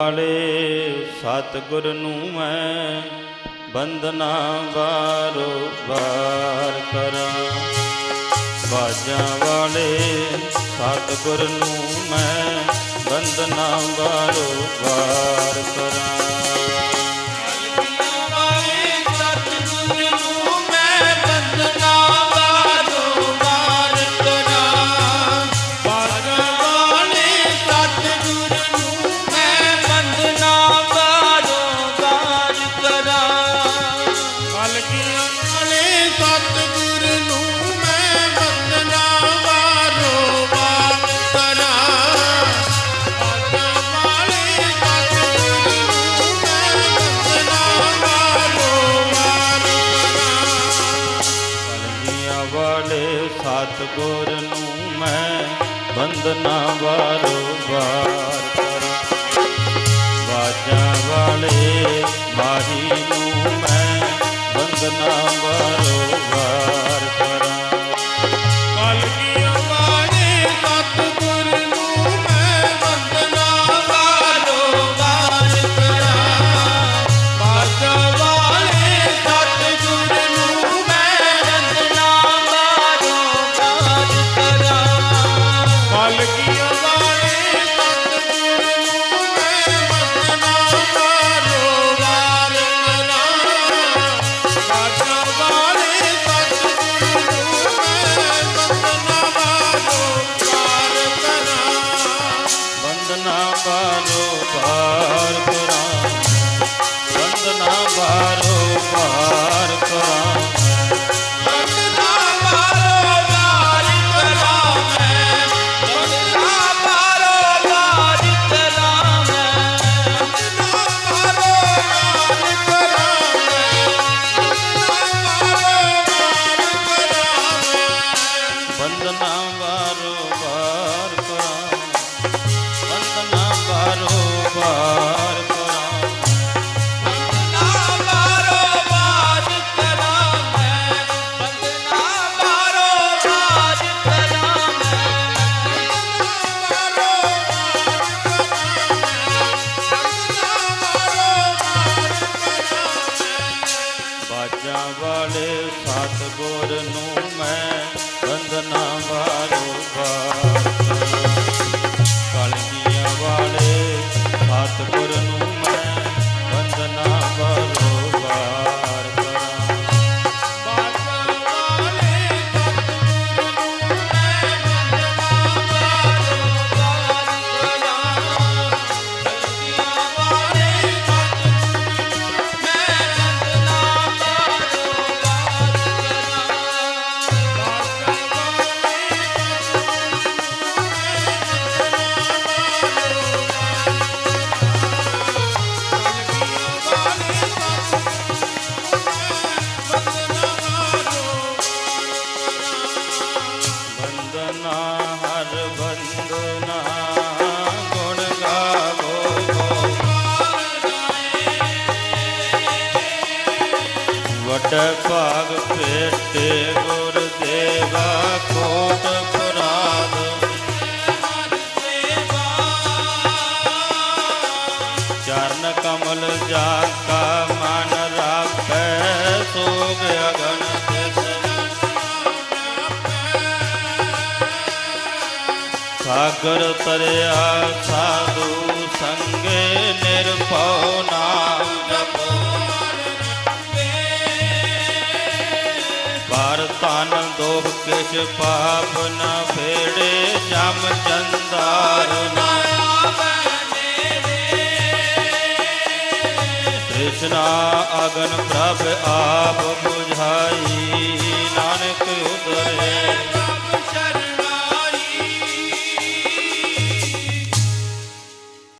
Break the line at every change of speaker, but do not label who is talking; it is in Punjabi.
ਵਾਲੇ ਸਤਿਗੁਰ ਨੂੰ ਮੈਂ ਬੰਦਨਾ
ਵਾਰੋ ਵਾਰ ਕਰਾਂ। ਬਾਜਾਂ ਵਾਲੇ ਸਤਿਗੁਰ ਨੂੰ ਮੈਂ ਬੰਦਨਾ ਵਾਰੋ ਵਾਰ ਕਰਾਂ। ਕਲਗੀਆਂ ਵਾਲੇ ਸਤਿਗੁਰ ਨੂੰ ਮੈਂ ਬੰਦਨਾ ਵਾਰੋ ਵਾਰ ਕਰਾਂ ਬਾਜਾਂ ਵਾਲੇ ਸਤਿਗੁਰ ਨੂੰ ਮੈਂ ਬੰਦਨਾ ਵਾਰੋ ਵਾਰ
পায়। ਸਤਿਗੁਰ ਨੂੰ ਮੈਂ ਬੰਦਨਾ ਬਾਰੋ ਵੱਡ ਭਾਗ ਭੇਟੇ ਗੁਰ ਦੇਵਾ ਕੋਟ ਪੁਰਾਦ ਚਰਨ ਕਮਲ ਜਾ ਕਾ ਮਨ ਰਾਖੈ, ਸੋਗ ਅਗਨ ਸਾਗਰ ਤਰਿਆ ਸਾਧੂ ਸੰਗੇ ਨਿਰਭਉ ਨਾਮ ਜਪੋ। ਪਰ ਤਨ ਦੋਖ ਕਿਛ ਪਾਪ ਨਾ ਫੇੜੇ, ਜਮ ਚੰਦਾਰ ਨ ਤ੍ਰਿਸ਼ਨਾ ਅਗਨ ਪ੍ਰਭ ਆਪ ਬੁਝਾਈ।